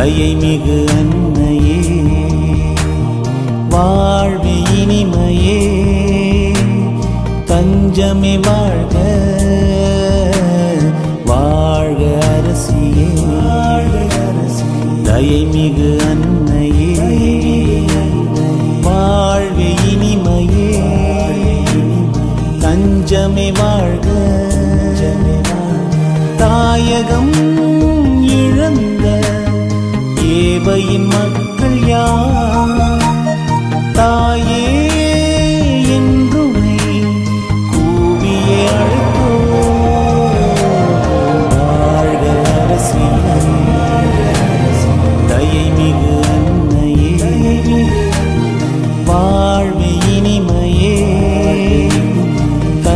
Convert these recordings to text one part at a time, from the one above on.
தயை மிகு அன்னையே வாழ்வி இனிமையே தஞ்சமே வாழ்க வாழ்க அரசியே. தயை மிகு அன்னையே வாழ்வி இனிமையே தஞ்சமே வாழ்க. தாயகம்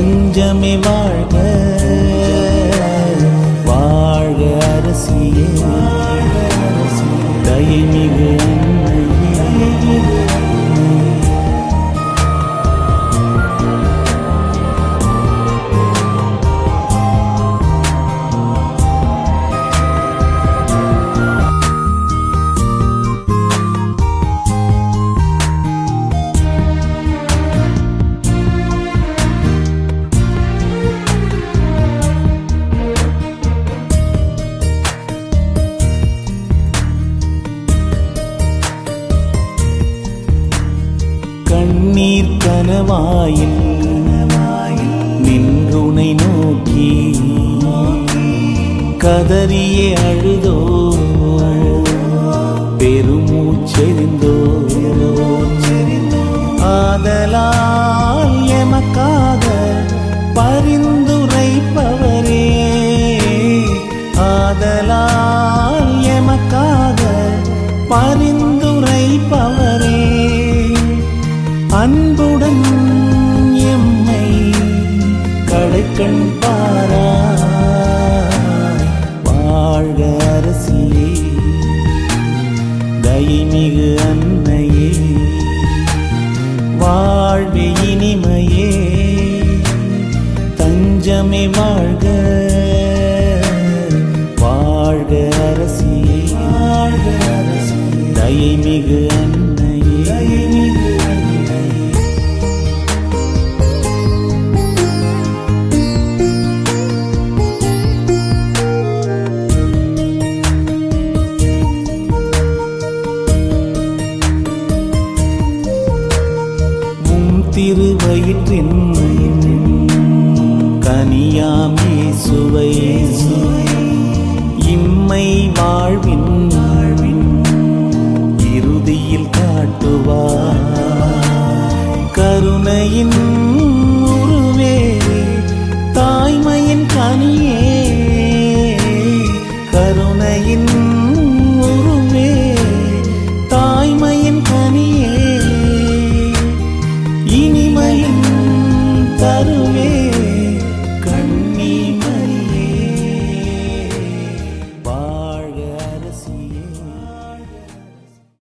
தஞ்சமே வாழ்க. வாழ்க அரசியே. தயமிகு கண்ணீர் நின்றுனை நோக்கி கதறியே அழுதோ? பெருமூச்செறிந்தோ? ஆதலால் எமக்காக பரிந்துரைப்பவரே. ஆதலால் எமக்காக பரிந்து அன்புடன் எம்மை கடைக்கண் பாரா வாழ்க அரசியே தயமிகு அன்னையே. வாழ்வி இனிமையே. திருவயிற்றின் கனியாமே சுவை. இம்மை வாழ்வின்